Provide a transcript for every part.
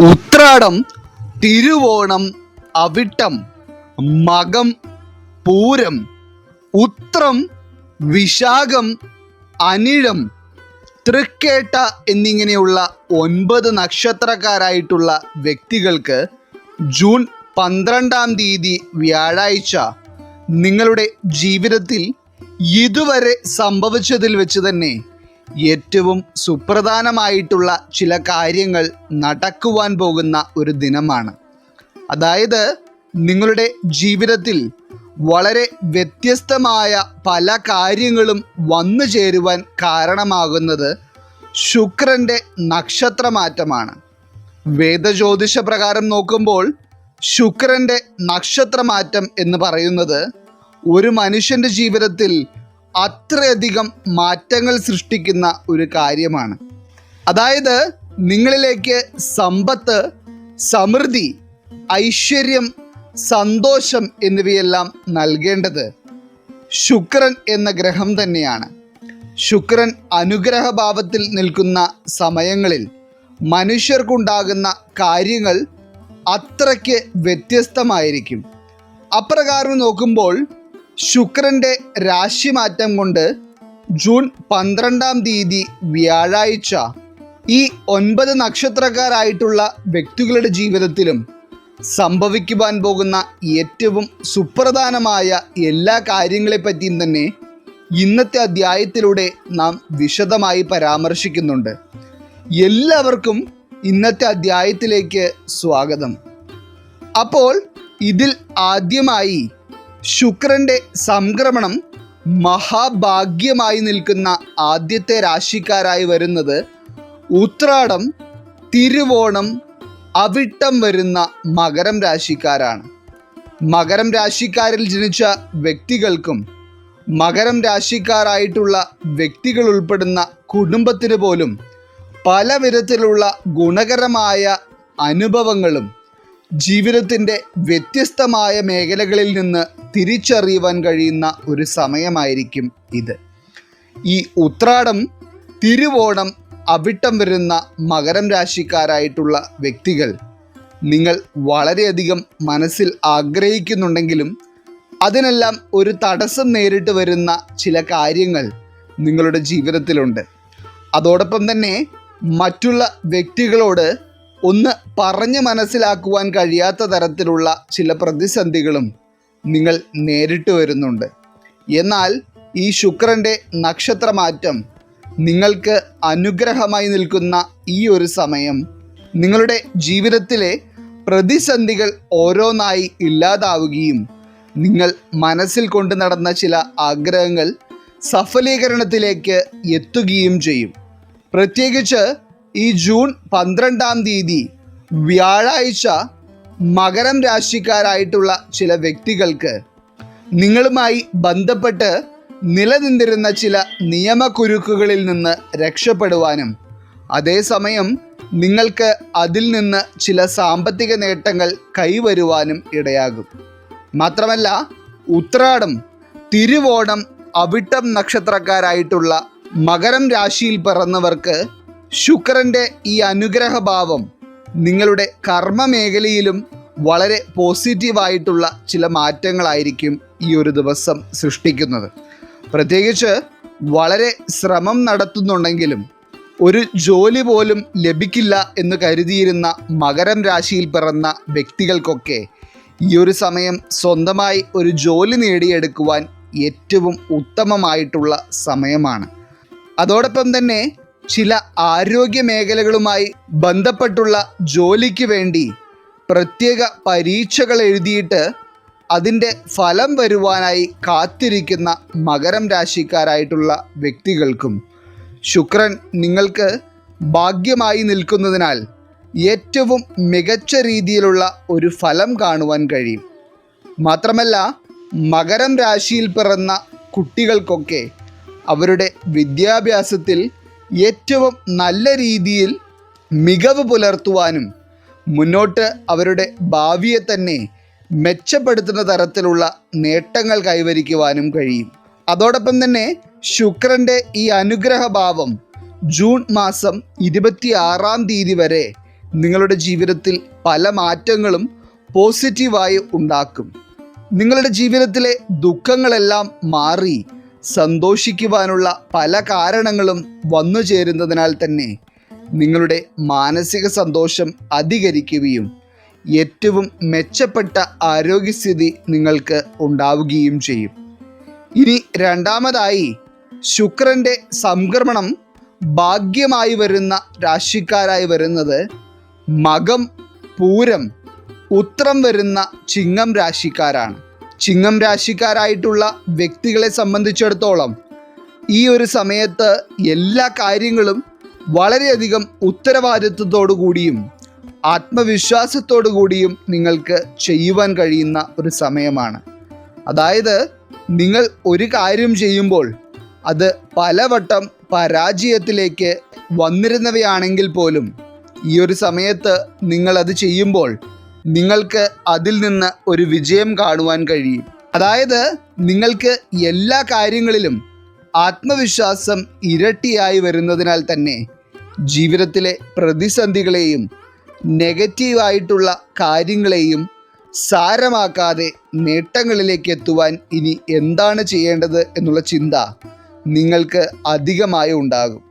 ഉത്രാടം തിരുവോണം അവിട്ടം മകം പൂരം ഉത്രം വിശാഖം അനിഴം തൃക്കേട്ട എന്നിങ്ങനെയുള്ള ഒൻപത് നക്ഷത്രക്കാരായിട്ടുള്ള വ്യക്തികൾക്ക് ജൂൺ പന്ത്രണ്ടാം തീയതി വ്യാഴാഴ്ച നിങ്ങളുടെ ജീവിതത്തിൽ ഇതുവരെ സംഭവിച്ചതിൽ വെച്ച് തന്നെ ഏറ്റവും സുപ്രധാനമായിട്ടുള്ള ചില കാര്യങ്ങൾ നടക്കുവാൻ പോകുന്ന ഒരു ദിനമാണ്. അതായത് നിങ്ങളുടെ ജീവിതത്തിൽ വളരെ വ്യത്യസ്തമായ പല കാര്യങ്ങളും വന്നു ചേരുവാൻ കാരണമാകുന്നത് ശുക്രന്റെ നക്ഷത്രമാറ്റമാണ്. വേദജ്യോതിഷ പ്രകാരം നോക്കുമ്പോൾ ശുക്രന്റെ നക്ഷത്രമാറ്റം എന്ന് പറയുന്നത് ഒരു മനുഷ്യന്റെ ജീവിതത്തിൽ അത്രയധികം മാറ്റങ്ങൾ സൃഷ്ടിക്കുന്ന ഒരു കാര്യമാണ്. അതായത് നിങ്ങളിലേക്ക് സമ്പത്ത് സമൃദ്ധി ഐശ്വര്യം സന്തോഷം എന്നിവയെല്ലാം നൽകേണ്ടത് ശുക്രൻ എന്ന ഗ്രഹം തന്നെയാണ്. ശുക്രൻ അനുഗ്രഹഭാവത്തിൽ നിൽക്കുന്ന സമയങ്ങളിൽ മനുഷ്യർക്കുണ്ടാകുന്ന കാര്യങ്ങൾ അത്രയ്ക്ക് വ്യത്യസ്തമായിരിക്കും. അപ്രകാരം നോക്കുമ്പോൾ ശുക്രന്റെ രാശിമാറ്റം കൊണ്ട് ജൂൺ പന്ത്രണ്ടാം തീയതി വ്യാഴാഴ്ച ഈ ഒൻപത് നക്ഷത്രക്കാരായിട്ടുള്ള വ്യക്തികളുടെ ജീവിതത്തിലും സംഭവിക്കുവാൻ പോകുന്ന ഏറ്റവും സുപ്രധാനമായ എല്ലാ കാര്യങ്ങളെപ്പറ്റിയും തന്നെ ഇന്നത്തെ അധ്യായത്തിലൂടെ നാം വിശദമായി പരാമർശിക്കുന്നുണ്ട്. എല്ലാവർക്കും ഇന്നത്തെ അധ്യായത്തിലേക്ക് സ്വാഗതം. അപ്പോൾ ഇതിൽ ആദ്യമായി ശുക്രന്റെ സംക്രമണം മഹാഭാഗ്യമായി നിൽക്കുന്ന ആദ്യത്തെ രാശിക്കാരായി വരുന്നത് ഉത്രാടം തിരുവോണം അവിട്ടം വരുന്ന മകരം രാശിക്കാരാണ്. മകരം രാശിക്കാരിൽ ജനിച്ച വ്യക്തികൾക്കും മകരം രാശിക്കാരായിട്ടുള്ള വ്യക്തികൾ ഉൾപ്പെടുന്ന കുടുംബത്തിന് പോലും പല വിധത്തിലുള്ള ഗുണകരമായ അനുഭവങ്ങളും ജീവിതത്തിന്റെ വ്യത്യസ്തമായ മേഖലകളിൽ നിന്ന് തിരിച്ചറിയുവാൻ കഴിയുന്ന ഒരു സമയമായിരിക്കും ഇത്. ഈ ഉത്രാടം തിരുവോണം അവിട്ടം വരുന്ന മകരം രാശിക്കാരായിട്ടുള്ള വ്യക്തികൾ നിങ്ങൾ വളരെയധികം മനസ്സിൽ ആഗ്രഹിക്കുന്നുണ്ടെങ്കിലും അതിനെല്ലാം ഒരു തടസ്സം നേരിട്ട് വരുന്ന ചില കാര്യങ്ങൾ നിങ്ങളുടെ ജീവിതത്തിലുണ്ട്. അതോടൊപ്പം തന്നെ മറ്റുള്ള വ്യക്തികളോട് ഒന്ന് പറഞ്ഞ് മനസ്സിലാക്കുവാൻ കഴിയാത്ത തരത്തിലുള്ള ചില പ്രതിസന്ധികളും നിങ്ങൾ നേരിട്ട് വരുന്നുണ്ട്. എന്നാൽ ഈ ശുക്രന്റെ നക്ഷത്രമാറ്റം നിങ്ങൾക്ക് അനുഗ്രഹമായി നിൽക്കുന്ന ഈ ഒരു സമയം നിങ്ങളുടെ ജീവിതത്തിലെ പ്രതിസന്ധികൾ ഓരോന്നായി ഇല്ലാതാവുകയും നിങ്ങൾ മനസ്സിൽ കൊണ്ടു നടന്ന ചില ആഗ്രഹങ്ങൾ സഫലീകരണത്തിലേക്ക് എത്തുകയും ചെയ്യും. പ്രത്യേകിച്ച് ഈ ജൂൺ പന്ത്രണ്ടാം തീയതി വ്യാഴാഴ്ച മകരം രാശിക്കാരായിട്ടുള്ള ചില വ്യക്തികൾക്ക് നിങ്ങളുമായി ബന്ധപ്പെട്ട് നിലനിന്നിരുന്ന ചില നിയമക്കുരുക്കുകളിൽ നിന്ന് രക്ഷപ്പെടുവാനും അതേസമയം നിങ്ങൾക്ക് അതിൽ നിന്ന് ചില സാമ്പത്തിക നേട്ടങ്ങൾ കൈവരുവാനും ഇടയാകും. മാത്രമല്ല ഉത്രാടം തിരുവോണം അവിട്ടം നക്ഷത്രക്കാരായിട്ടുള്ള മകരം രാശിയിൽ പിറന്നവർക്ക് ശുക്രന്റെ ഈ അനുഗ്രഹഭാവം നിങ്ങളുടെ കർമ്മ മേഖലയിലും വളരെ പോസിറ്റീവായിട്ടുള്ള ചില മാറ്റങ്ങളായിരിക്കും ഈ ഒരു ദിവസം സൃഷ്ടിക്കുന്നത്. പ്രത്യേകിച്ച് വളരെ ശ്രമം നടത്തുന്നുണ്ടെങ്കിലും ഒരു ജോലി പോലും ലഭിക്കില്ല എന്ന് കരുതിയിരുന്ന മകരം രാശിയിൽ പിറന്ന വ്യക്തികൾക്കൊക്കെ ഈ ഒരു സമയം സ്വന്തമായി ഒരു ജോലി നേടിയെടുക്കുവാൻ ഏറ്റവും ഉത്തമമായിട്ടുള്ള സമയമാണ്. അതോടൊപ്പം തന്നെ ചില ആരോഗ്യ മേഖലകളുമായി ബന്ധപ്പെട്ടുള്ള ജോലിക്ക് വേണ്ടി പ്രത്യേക പരീക്ഷകൾ എഴുതിയിട്ട് അതിന്റെ ഫലം വരുവാനായി കാത്തിരിക്കുന്ന മകരം രാശിക്കാരായിട്ടുള്ള വ്യക്തികൾക്കും ശുക്രൻ നിങ്ങൾക്ക് ഭാഗ്യമായി നിൽക്കുന്നതിനാൽ ഏറ്റവും മികച്ച രീതിയിലുള്ള ഒരു ഫലം കാണുവാൻ കഴിയും. മാത്രമല്ല മകരം രാശിയിൽ പിറന്ന കുട്ടികൾക്കൊക്കെ അവരുടെ വിദ്യാഭ്യാസത്തിൽ ഏറ്റവും നല്ല രീതിയിൽ മികവ് പുലർത്തുവാനും മുന്നോട്ട് അവരുടെ ഭാവിയെ തന്നെ മെച്ചപ്പെടുത്തുന്ന തരത്തിലുള്ള നേട്ടങ്ങൾ കൈവരിക്കുവാനും കഴിയും. അതോടൊപ്പം തന്നെ ശുക്രന്റെ ഈ അനുഗ്രഹഭാവം ജൂൺ മാസം ഇരുപത്തി ആറാം തീയതി വരെ നിങ്ങളുടെ ജീവിതത്തിൽ പല മാറ്റങ്ങളും പോസിറ്റീവായി ഉണ്ടാക്കും. നിങ്ങളുടെ ജീവിതത്തിലെ ദുഃഖങ്ങളെല്ലാം മാറി സന്തോഷിക്കുവാനുള്ള പല കാരണങ്ങളും വന്നു ചേരുന്നതിനാൽ തന്നെ നിങ്ങളുടെ മാനസിക സന്തോഷം അധികരിക്കുകയും ഏറ്റവും മെച്ചപ്പെട്ട ആരോഗ്യസ്ഥിതി നിങ്ങൾക്ക് ഉണ്ടാവുകയും ചെയ്യും. ഇനി രണ്ടാമതായി ശുക്രന്റെ സംക്രമണം ഭാഗ്യമായി വരുന്ന രാശിക്കാരായി വരുന്നത് മകം പൂരം ഉത്രം വരുന്ന ചിങ്ങം രാശിക്കാരാണ്. ചിങ്ങം രാശിക്കാരായിട്ടുള്ള വ്യക്തികളെ സംബന്ധിച്ചിടത്തോളം ഈ ഒരു സമയത്ത് എല്ലാ കാര്യങ്ങളും വളരെയധികം ഉത്തരവാദിത്വത്തോടു കൂടിയും ആത്മവിശ്വാസത്തോടു കൂടിയും നിങ്ങൾക്ക് ചെയ്യുവാൻ കഴിയുന്ന ഒരു സമയമാണ്. അതായത് നിങ്ങൾ ഒരു കാര്യം ചെയ്യുമ്പോൾ അത് പലവട്ടം പരാജയത്തിലേക്ക് വന്നിരുന്നവയാണെങ്കിൽ പോലും ഈ ഒരു സമയത്ത് നിങ്ങൾ അത് ചെയ്യുമ്പോൾ നിങ്ങൾക്ക് അതിൽ നിന്ന് ഒരു വിജയം കാണുവാൻ കഴിയും. അതായത് നിങ്ങൾക്ക് എല്ലാ കാര്യങ്ങളിലും ആത്മവിശ്വാസം ഇരട്ടിയായി വരുന്നതിനാൽ തന്നെ ജീവിതത്തിലെ പ്രതിസന്ധികളെയും നെഗറ്റീവായിട്ടുള്ള കാര്യങ്ങളെയും സാരമാക്കാതെ നേട്ടങ്ങളിലേക്ക് എത്തുവാൻ ഇനി എന്താണ് ചെയ്യേണ്ടത് എന്നുള്ള ചിന്ത നിങ്ങൾക്ക് അധികമായി ഉണ്ടാകും.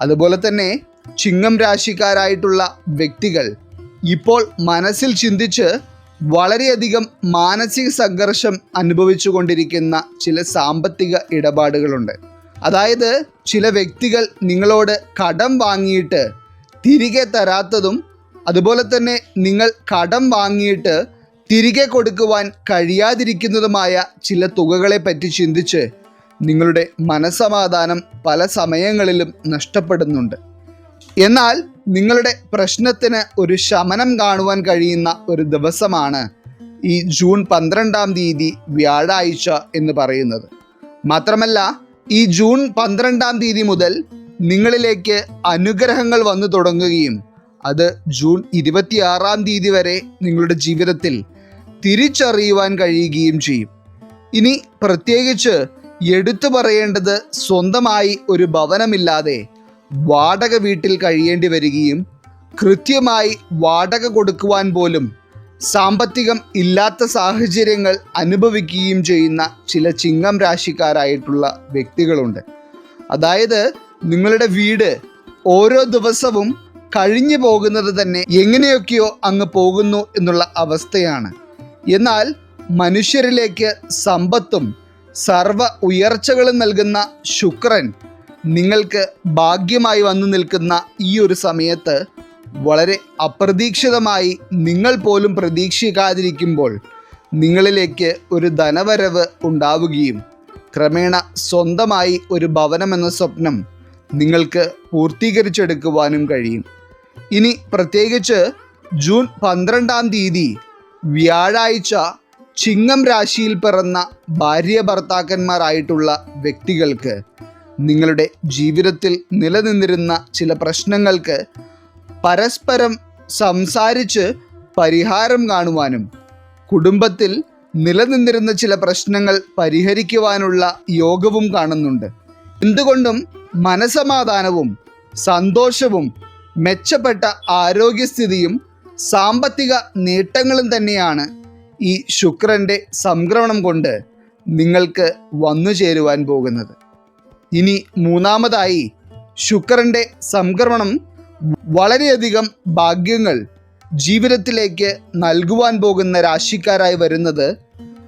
അതുപോലെ തന്നെ ചിങ്ങം രാശിക്കാരായിട്ടുള്ള വ്യക്തികൾ ഇപ്പോൾ മനസ്സിൽ ചിന്തിച്ച് വളരെയധികം മാനസിക സംഘർഷം അനുഭവിച്ചു കൊണ്ടിരിക്കുന്ന ചില സാമ്പത്തിക ഇടപാടുകളുണ്ട്. അതായത് ചില വ്യക്തികൾ നിങ്ങളോട് കടം വാങ്ങിയിട്ട് തിരികെ തരാത്തതും അതുപോലെ തന്നെ നിങ്ങൾ കടം വാങ്ങിയിട്ട് തിരികെ കൊടുക്കുവാൻ കഴിയാതിരിക്കുന്നതുമായ ചില തുകകളെ പറ്റി ചിന്തിച്ച് നിങ്ങളുടെ മനസമാധാനം പല സമയങ്ങളിലും നഷ്ടപ്പെടുന്നുണ്ട്. എന്നാൽ നിങ്ങളുടെ പ്രശ്നത്തിന് ഒരു ശമനം കാണുവാൻ കഴിയുന്ന ഒരു ദിവസമാണ് ഈ ജൂൺ പന്ത്രണ്ടാം തീയതി വ്യാഴാഴ്ച എന്ന് പറയുന്നത്. മാത്രമല്ല ഈ ജൂൺ പന്ത്രണ്ടാം തീയതി മുതൽ നിങ്ങളിലേക്ക് അനുഗ്രഹങ്ങൾ വന്നു തുടങ്ങുകയും അത് ജൂൺ ഇരുപത്തിയാറാം തീയതി വരെ നിങ്ങളുടെ ജീവിതത്തിൽ തിരിച്ചറിയുവാൻ കഴിയുകയും ചെയ്യും. ഇനി പ്രത്യേകിച്ച് എടുത്തു പറയേണ്ടത് സ്വന്തമായി ഒരു ഭവനമില്ലാതെ വാടക വീട്ടിൽ കഴിയേണ്ടി വരികയും കൃത്യമായി വാടക കൊടുക്കുവാൻ പോലും സാമ്പത്തികം ഇല്ലാത്ത സാഹചര്യങ്ങൾ അനുഭവിക്കുകയും ചെയ്യുന്ന ചില ചിങ്ങം രാശിക്കാരായിട്ടുള്ള വ്യക്തികളുണ്ട്. അതായത് നിങ്ങളുടെ വീട് ഓരോ ദിവസവും കഴിഞ്ഞു പോകുന്നത് തന്നെ എങ്ങനെയൊക്കെയോ അങ്ങ് പോകുന്നു എന്നുള്ള അവസ്ഥയാണ്. എന്നാൽ മനുഷ്യരിലേക്ക് സമ്പത്തും സർവ ഉയർച്ചകളും നൽകുന്ന ശുക്രൻ നിങ്ങൾക്ക് ഭാഗ്യമായി വന്നു നിൽക്കുന്ന ഈ ഒരു സമയത്ത് വളരെ അപ്രതീക്ഷിതമായി നിങ്ങൾ പോലും പ്രതീക്ഷിക്കാതിരിക്കുമ്പോൾ നിങ്ങളിലേക്ക് ഒരു ധനവരവ് ഉണ്ടാവുകയും ക്രമേണ സ്വന്തമായി ഒരു ഭവനമെന്ന സ്വപ്നം നിങ്ങൾക്ക് പൂർത്തീകരിച്ചെടുക്കുവാനും കഴിയും. ഇനി പ്രത്യേകിച്ച് ജൂൺ പന്ത്രണ്ടാം തീയതി വ്യാഴാഴ്ച ചിങ്ങം രാശിയിൽ പിറന്ന ഭാര്യ ഭർത്താക്കന്മാരായിട്ടുള്ള വ്യക്തികൾക്ക് നിങ്ങളുടെ ജീവിതത്തിൽ നിലനിന്നിരുന്ന ചില പ്രശ്നങ്ങൾക്ക് പരസ്പരം സംസാരിച്ച് പരിഹാരം കാണുവാനും കുടുംബത്തിൽ നിലനിന്നിരുന്ന ചില പ്രശ്നങ്ങൾ പരിഹരിക്കുവാനുള്ള യോഗവും കാണുന്നുണ്ട്. എന്തുകൊണ്ടും മനസമാധാനവും സന്തോഷവും മെച്ചപ്പെട്ട ആരോഗ്യസ്ഥിതിയും സാമ്പത്തിക നേട്ടങ്ങളും തന്നെയാണ് ഈ ശുക്രന്റെ സംക്രമണം കൊണ്ട് നിങ്ങൾക്ക് വന്നു ചേരുവാൻ പോകുന്നത്. ഇനി മൂന്നാമതായി ശുക്രന്റെ സംക്രമണം വളരെയധികം ഭാഗ്യങ്ങൾ ജീവിതത്തിലേക്ക് നൽകുവാൻ പോകുന്ന രാശിക്കാരായി വരുന്നത്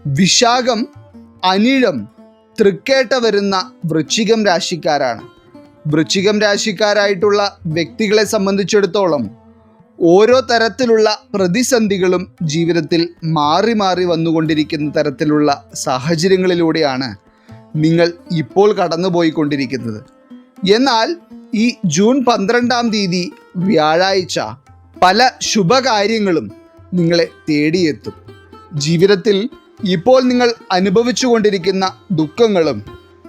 വിശാഖം അനിഴം തൃക്കേട്ട വരുന്ന വൃശ്ചികം രാശിക്കാരാണ്. വൃശ്ചികം രാശിക്കാരായിട്ടുള്ള വ്യക്തികളെ സംബന്ധിച്ചിടത്തോളം ഓരോ തരത്തിലുള്ള പ്രതിസന്ധികളും ജീവിതത്തിൽ മാറി മാറി വന്നുകൊണ്ടിരിക്കുന്ന തരത്തിലുള്ള സാഹചര്യങ്ങളിലൂടെയാണ് നിങ്ങൾ ഇപ്പോൾ കടന്നുപോയിക്കൊണ്ടിരിക്കുന്നത്. എന്നാൽ ഈ ജൂൺ പന്ത്രണ്ടാം തീയതി വ്യാഴാഴ്ച പല ശുഭകാര്യങ്ങളും നിങ്ങളെ തേടിയെത്തും. ജീവിതത്തിൽ ഇപ്പോൾ നിങ്ങൾ അനുഭവിച്ചുകൊണ്ടിരിക്കുന്ന ദുഃഖങ്ങളും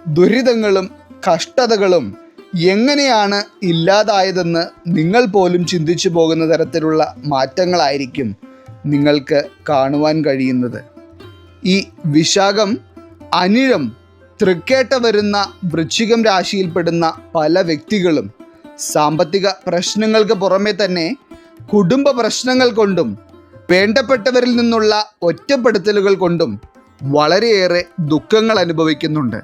ദുരിതങ്ങളും കഷ്ടതകളും എങ്ങനെയാണ് ഇല്ലാതായതെന്ന് നിങ്ങൾ പോലും ചിന്തിച്ചു പോകുന്ന തരത്തിലുള്ള മാറ്റങ്ങളായിരിക്കും നിങ്ങൾക്ക് കാണുവാൻ കഴിയുന്നത്. ഈ വിശാഖം അനിഴം തൃക്കേട്ട വരുന്ന വൃശ്ചികം രാശിയിൽപ്പെടുന്ന പല വ്യക്തികളും സാമ്പത്തിക പ്രശ്നങ്ങൾക്ക് പുറമെ തന്നെ കുടുംബ പ്രശ്നങ്ങൾ കൊണ്ടും വേണ്ടപ്പെട്ടവരിൽ നിന്നുള്ള ഒറ്റപ്പെടുത്തലുകൾ കൊണ്ടും വളരെയേറെ ദുഃഖങ്ങൾ അനുഭവിക്കുന്നുണ്ട്.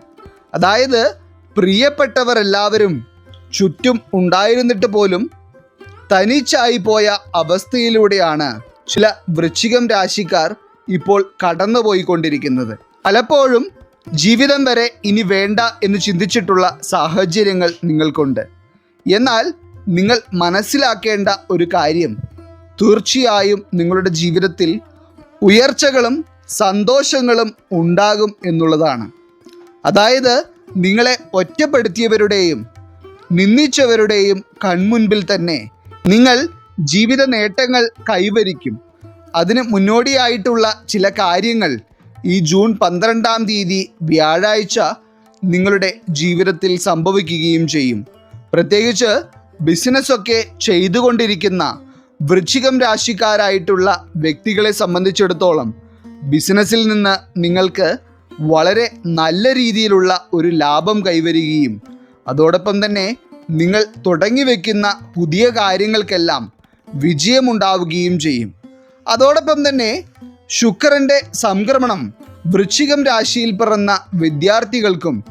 അതായത് പ്രിയപ്പെട്ടവർ എല്ലാവരും ചുറ്റും ഉണ്ടായിരുന്നിട്ട് പോലും തനിച്ചായി പോയ അവസ്ഥയിലൂടെയാണ് ചില വൃശ്ചികം രാശിക്കാർ ഇപ്പോൾ കടന്നുപോയിക്കൊണ്ടിരിക്കുന്നത്. പലപ്പോഴും ജീവിതം വരെ ഇനി വേണ്ട എന്ന് ചിന്തിച്ചിട്ടുള്ള സാഹചര്യങ്ങൾ നിങ്ങൾക്കുണ്ട്. എന്നാൽ നിങ്ങൾ മനസ്സിലാക്കേണ്ട ഒരു കാര്യം. തീർച്ചയായും നിങ്ങളുടെ ജീവിതത്തിൽ ഉയർച്ചകളും സന്തോഷങ്ങളും ഉണ്ടാകും എന്നുള്ളതാണ്. അതായത് നിങ്ങളെ ഒറ്റപ്പെടുത്തിയവരുടെയും നിന്ദിച്ചവരുടെയും കൺമുൻപിൽ തന്നെ നിങ്ങൾ ജീവിത നേട്ടങ്ങൾ കൈവരിക്കും. അതിന് മുന്നോടിയായിട്ടുള്ള ചില കാര്യങ്ങൾ ഈ ജൂൺ പന്ത്രണ്ടാം തീയതി വ്യാഴാഴ്ച നിങ്ങളുടെ ജീവിതത്തിൽ സംഭവിക്കുകയും ചെയ്യും. പ്രത്യേകിച്ച് ബിസിനസ്സൊക്കെ ചെയ്തുകൊണ്ടിരിക്കുന്ന വൃശ്ചികം രാശിക്കാരായിട്ടുള്ള വ്യക്തികളെ സംബന്ധിച്ചിടത്തോളം ബിസിനസ്സിൽ നിന്ന് നിങ്ങൾക്ക് വളരെ നല്ല രീതിയിലുള്ള ഒരു ലാഭം കൈവരികയും അതോടൊപ്പം തന്നെ നിങ്ങൾ തുടങ്ങി വയ്ക്കുന്ന പുതിയ കാര്യങ്ങൾക്കെല്ലാം വിജയമുണ്ടാവുകയും ചെയ്യും. അതോടൊപ്പം തന്നെ ശുക്രന്റെ സംക്രമണം വൃശ്ചികം രാശിയിൽ പിറന്ന വിദ്യാർത്ഥികൾക്കും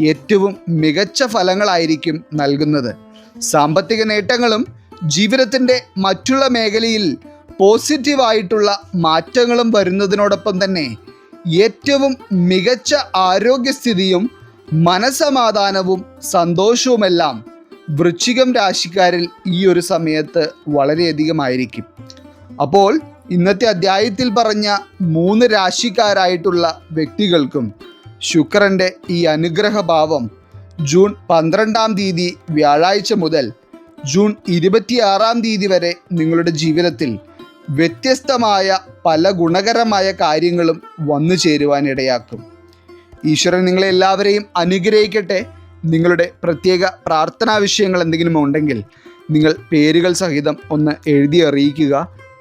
ഏറ്റവും മികച്ച ഫലങ്ങളായിരിക്കും നൽകുന്നത്. സാമ്പത്തിക നേട്ടങ്ങളും ജീവിതത്തിന്റെ മറ്റുള്ള മേഖലയിൽ പോസിറ്റീവായിട്ടുള്ള മാറ്റങ്ങളും വരുന്നതിനോടൊപ്പം തന്നെ ഏറ്റവും മികച്ച ആരോഗ്യസ്ഥിതിയും മനസമാധാനവും സന്തോഷവുമെല്ലാം വൃശ്ചികം രാശിക്കാരിൽ ഈ ഒരു സമയത്ത് വളരെയധികമായിരിക്കും. അപ്പോൾ ഇന്നത്തെ അധ്യായത്തിൽ പറഞ്ഞ മൂന്ന് രാശിക്കാരായിട്ടുള്ള വ്യക്തികൾക്കും ശുക്രന്റെ ഈ അനുഗ്രഹഭാവം ജൂൺ പന്ത്രണ്ടാം തീയതി വ്യാഴാഴ്ച മുതൽ ജൂൺ ഇരുപത്തിയാറാം തീയതി വരെ നിങ്ങളുടെ ജീവിതത്തിൽ വ്യത്യസ്തമായ പല ഗുണകരമായ കാര്യങ്ങളും വന്നു ചേരുവാനിടയാക്കും. ഈശ്വരൻ നിങ്ങളെ എല്ലാവരെയും അനുഗ്രഹിക്കട്ടെ. നിങ്ങളുടെ പ്രത്യേക പ്രാർത്ഥനാ വിഷയങ്ങൾ എന്തെങ്കിലും ഉണ്ടെങ്കിൽ നിങ്ങൾ പേരുകൾ സഹിതം ഒന്ന് എഴുതി അറിയിക്കുക.